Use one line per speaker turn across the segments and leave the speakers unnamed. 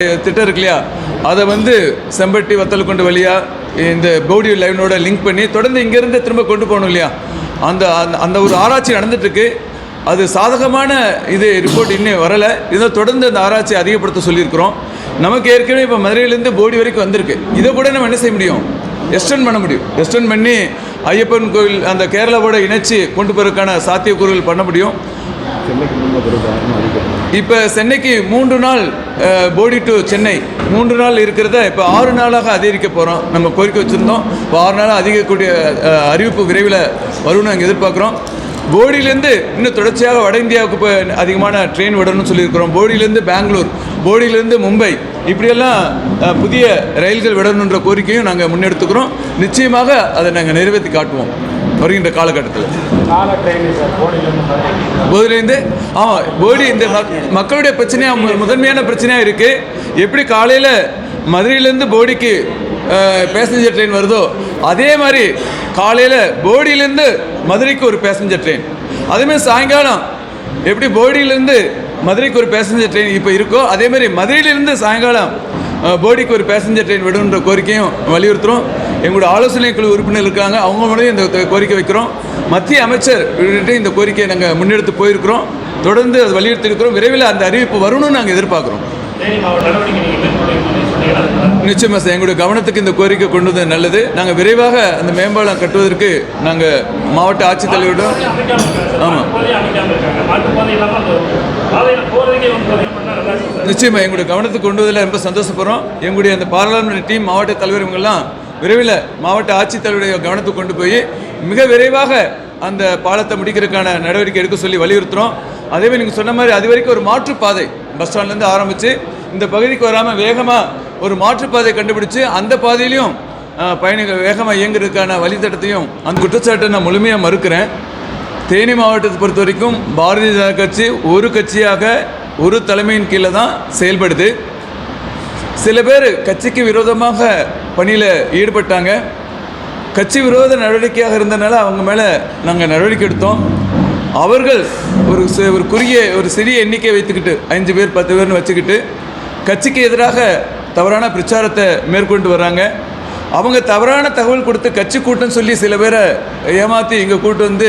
திட்டம் இருக்கு இல்லையா? அதை வந்து செம்பட்டி வத்தலக்குண்டு வழியாக இந்த பௌடி லைனோட லிங்க் பண்ணி தொடர்ந்து இங்கேருந்து திரும்ப கொண்டு போகணும் இல்லையா? அந்த அந்த- அந்த ஒரு ஆராய்ச்சி நடந்துட்டுருக்கு. அது சாதகமான இது ரிப்போர்ட் இன்னும் வரலை. இதை தொடர்ந்து அந்த ஆராய்ச்சி அதிகப்படுத்த சொல்லியிருக்கிறோம். நமக்கு ஏற்கனவே இப்போ மதுரையிலேருந்து போடி வரைக்கும் வந்திருக்கு. இதை கூட நம்ம என்ன செய்ய முடியும்? எக்ஸ்டெண்ட் பண்ண முடியும். எக்ஸ்டெண்ட் பண்ணி ஐயப்பன் கோயில் அந்த கேரளாவோட இணைச்சி கொண்டு போகிறதுக்கான சாத்தியக்கூறுகள் பண்ண முடியும். இப்போ சென்னைக்கு மூன்று நாள் போடி டு சென்னை. மூன்று நாள் இருக்கிறத இப்போ ஆறு நாளாக அதிகரிக்க போகிறோம் நம்ம கோரிக்கை வச்சுருந்தோம். இப்போ ஆறு நாளாக அதிகரிக்கக்கூடிய அறிவிப்பு விரைவில் வரும்னு நாங்கள் எதிர்பார்க்குறோம். போடியிலேருந்து இன்னும் தொடர்ச்சியாக வட இந்தியாவுக்கு இப்போ அதிகமான ட்ரெயின் விடணும்னு சொல்லியிருக்கிறோம். போடியிலேருந்து பெங்களூர் போடியிலேருந்து மும்பை இப்படியெல்லாம் புதிய ரயில்கள் விடணுன்ற கோரிக்கையும் நாங்கள் முன்னெடுத்துக்கிறோம். நிச்சயமாக அதை நாங்கள் நிறைவேற்றி காட்டுவோம். வருகின்ற காலகட்டத்தில். போதிலேருந்து ஆமாம் போடி இந்த மக்- மக்களுடைய பிரச்சனையாக முதன்மையான பிரச்சனையாக இருக்குது எப்படி காலையில் மதுரையிலேருந்து போடிக்கு பேசஞ்சர் ட்ரெயின் வருதோ அதே மாதிரி காலையில் போடியிலேருந்து மதுரைக்கு ஒரு பேசஞ்சர் ட்ரெயின் அதேமாதிரி சாயங்காலம் எப்படி போடியிலேருந்து மதுரைக்கு ஒரு பேசஞ்சர் ட்ரெயின் இப்போ இருக்கோ அதே மாதிரி மதுரையிலேருந்து சாயங்காலம் போடிக்கு ஒரு பேசஞ்சர் ட்ரெயின் விடணுன்ற கோரிக்கையும் வலியுறுத்துகிறோம் எங்களோட ஆலோசனை குழு உறுப்பினர் இருக்காங்க. அவங்க மூலம் இந்த கோரிக்கை வைக்கிறோம். மத்திய அமைச்சர் இந்த கோரிக்கையை நாங்கள் முன்னெடுத்து போயிருக்கிறோம். தொடர்ந்து அது வலியுறுத்தி இருக்கிறோம் விரைவில் அந்த அறிவிப்பு வரணும்னு நாங்கள் எதிர்பார்க்குறோம். நிச்சயமாக சார். எங்களுடைய கவனத்துக்கு இந்த கோரிக்கை கொண்டு வந்தது நல்லது. நாங்கள் விரைவாக அந்த மேம்பாலம் கட்டுவதற்கு நாங்கள் மாவட்ட ஆட்சித்தலைவரிடம்
அமைக்காமல்
நிச்சயமாக எங்களுடைய கவனத்துக்கு கொண்டு வந்ததில் ரொம்ப சந்தோஷப்படுறோம். எங்களுடைய அந்த பாராளுமன்ற டீம் மாவட்ட தலைவர் இவங்கெல்லாம் விரைவில் மாவட்ட ஆட்சித்தலைவருடைய கவனத்துக்கு கொண்டு போய் மிக விரைவாக அந்த பாலத்தை முடிக்கிறதுக்கான நடவடிக்கை எடுக்க சொல்லி வலியுறுத்துகிறோம் அதேமாதிரி நீங்கள் சொன்ன மாதிரி அது வரைக்கும் ஒரு மாற்றுப்பாதை பஸ் ஸ்டாண்ட்லேருந்து ஆரம்பித்து இந்த பகுதிக்கு வராமல் வேகமாக ஒரு மாற்றுப்பாதை கண்டுபிடிச்சு அந்த பாதையிலையும் பயணிகள் வேகமாக இயங்குறதுக்கான வழித்தடத்தையும் அந்த குற்றச்சாட்டை நான் முழுமையாக மறுக்கிறேன். தேனி மாவட்டத்தை பொறுத்த வரைக்கும் பாரதிய ஜனதா கட்சி ஒரு கட்சியாக ஒரு தலைமையின் கீழே தான் செயல்படுது. சில பேர் கட்சிக்கு விரோதமாக பணியில் ஈடுபட்டாங்க. கட்சி விரோத நடவடிக்கையாக இருந்தனால அவங்க மேலே நாங்கள் நடவடிக்கை எடுத்தோம். அவர்கள் ஒரு ஒரு குறுகிய ஒரு சிறிய எண்ணிக்கை வைத்துக்கிட்டு அஞ்சு பேர் பத்து பேர்னு வச்சுக்கிட்டு கட்சிக்கு எதிராக தவறான பிரச்சாரத்தை மேற்கொண்டு வர்றாங்க. அவங்க தவறான தகவல் கொடுத்து கட்சி கூட்டம் சொல்லி சில பேரை ஏமாற்றி இங்கே கூட்டு வந்து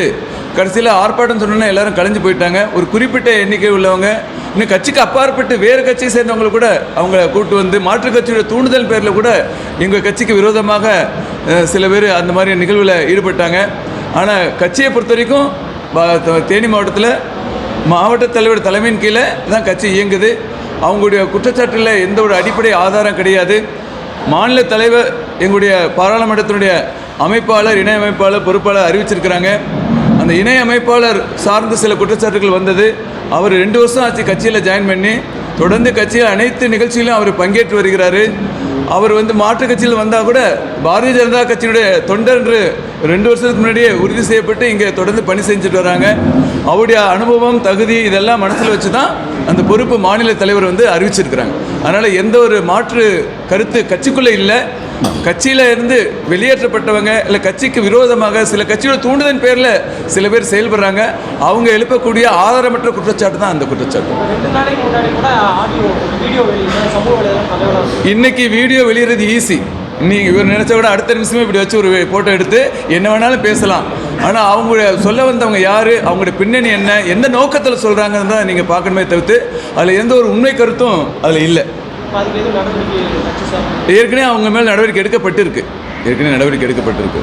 கடைசியில் ஆர்ப்பாட்டம் சொன்னோன்னா எல்லாரும் கலைஞ்சு போயிட்டாங்க. ஒரு குறிப்பிட்ட எண்ணிக்கை உள்ளவங்க இன்னும் கட்சிக்கு அப்பாற்பட்டு வேறு கட்சியை சேர்ந்தவங்க கூட அவங்கள கூட்டு வந்து மாற்றுக் கட்சியோட தூண்டுதல் பேரில் கூட எங்கள் கட்சிக்கு விரோதமாக சில பேர் அந்த மாதிரி நிகழ்வில் ஈடுபட்டாங்க. ஆனால் கட்சியை பொறுத்த வரைக்கும் தேனி மாவட்டத்தில் மாவட்ட தலைவர் தலைமையின் கீழே தான் கட்சி இயங்குது. அவங்களுடைய குற்றச்சாட்டில் எந்த ஒரு அடிப்படை ஆதாரம் கிடையாது. மாநில தலைவர் எங்களுடைய பாராளுமன்றத்தினுடைய அமைப்பாளர் இணை அமைப்பாளர் பொறுப்பாளர் அறிவிச்சிருக்கிறாங்க. அந்த இணை அமைப்பாளர் சார்ந்து சில குற்றச்சாட்டுகள் வந்தது. அவர் ரெண்டு வருஷம் ஆச்சு கட்சியில் ஜாயின் பண்ணி. தொடர்ந்து கட்சியில் அனைத்து நிகழ்ச்சியிலும் அவர் பங்கேற்று வருகிறார். அவர் வந்து மாற்று கட்சியில் வந்தால் கூட பாரதிய ஜனதா கட்சியுடைய தொண்டர் என்று ரெண்டு வருஷத்துக்கு முன்னாடியே உறுதி செய்யப்பட்டு இங்கே தொடர்ந்து பணி செஞ்சுட்டு வராங்க. அவருடைய அனுபவம் தகுதி இதெல்லாம் மனசில் வச்சு தான் அந்த பொறுப்பு மாநில தலைவர் வந்து அறிவிச்சிருக்கிறாங்க. அதனால் எந்த ஒரு மாற்று கருத்து கட்சிக்குள்ளே இல்லை. கட்சியில் இருந்து வெளியேற்றப்பட்டவங்க இல்லை கட்சிக்கு விரோதமாக சில கட்சியோட தூண்டுதல் பேரில் சில பேர் செயல்படுறாங்க. அவங்க எழுப்பக்கூடிய ஆதாரமற்ற குற்றச்சாட்டு தான் அந்த குற்றச்சாட்டு.
வீடியோ
இன்னைக்கு வீடியோ வெளியிடுறது ஈஸி நீங்கள் இவர் நினச்ச விட அடுத்த நிமிஷமே இப்படி வச்சு ஒரு ஃபோட்டோ எடுத்து என்ன வேணாலும் பேசலாம். ஆனால் அவங்க சொல்ல வந்தவங்க யார்? அவங்களுடைய பின்னணி என்ன? எந்த நோக்கத்தில் சொல்கிறாங்கன்னு தான் நீங்கள் பார்க்கணுமே தவிர்த்து அதில் எந்த ஒரு உண்மை கருத்தும் அதில் இல்லை. ஏற்கனவே அவங்க மேல் நடவடிக்கை எடுக்கப்பட்டிருக்கு. ஏற்கனவே நடவடிக்கை எடுக்கப்பட்டிருக்கு.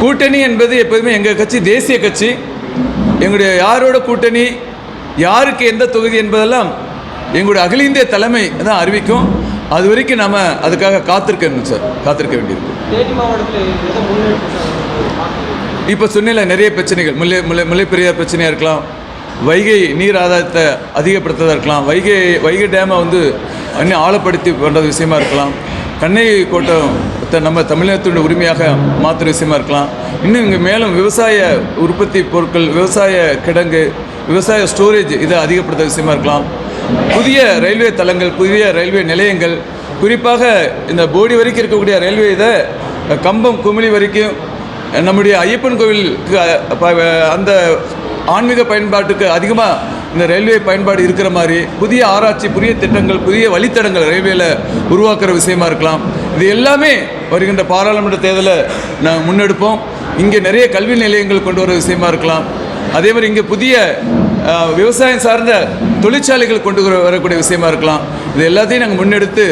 கூட்டணி
என்பது எப்போதுமே எங்கள் கட்சி தேசிய கட்சி. எங்களுடைய யாரோட கூட்டணி யாருக்கு எந்த தொகுதி என்பதெல்லாம் எங்களுடைய அகில இந்திய தலைமை தான் அறிவிக்கும். அது வரைக்கும் நம்ம அதுக்காக காத்திருக்கணும் சார் காத்திருக்க வேண்டியிருக்கு? இப்போ சொன்னில நிறைய பிரச்சனைகள். முல்லை முல்லை முல்லைப்பெரியார் பிரச்சனையாக இருக்கலாம். வைகை நீர் ஆதாரத்தை அதிகப்படுத்துறதா இருக்கலாம். வைகை வைகை டேமை வந்து இன்னும் ஆழப்படுத்தி பண்ணுறது விஷயமா இருக்கலாம். கண்ணை கோட்டத்தை நம்ம தமிழகத்தினுடைய உரிமையாக மாற்றுற விஷயமா இருக்கலாம். இன்னும் இங்கே மேலும் விவசாய உற்பத்தி பொருட்கள் விவசாய கிடங்கு விவசாய ஸ்டோரேஜ் இதை அதிகப்படுத்துற விஷயமா இருக்கலாம். புதிய ரயில்வே தளங்கள் புதிய ரயில்வே நிலையங்கள் குறிப்பாக இந்த போடி வரைக்கும் இருக்கக்கூடிய ரயில்வே இதை கம்பம் குமிழி வரைக்கும் நம்முடைய ஐயப்பன் கோவிலுக்கு அந்த ஆன்மீக பயன்பாட்டுக்கு அதிகமாக இந்த ரயில்வே பயன்பாடு இருக்கிற மாதிரி புதிய ஆராய்ச்சி புதிய திட்டங்கள் புதிய வழித்தடங்கள் ரயில்வேல உருவாக்குற விஷயமா இருக்கலாம். இது எல்லாமே வருகின்ற பாராளுமன்ற தேர்தலை நாங்கள் முன்னெடுப்போம். இங்கே நிறைய கல்வி நிலையங்கள் கொண்டு வர விஷயமா இருக்கலாம். அதே மாதிரி இங்கே புதிய விவசாயம் சார்ந்த தொழிற்சாலைகள் கொண்டு வரக்கூடிய விஷயமா இருக்கலாம். இது எல்லாத்தையும் நாங்கள் முன்னெடுத்து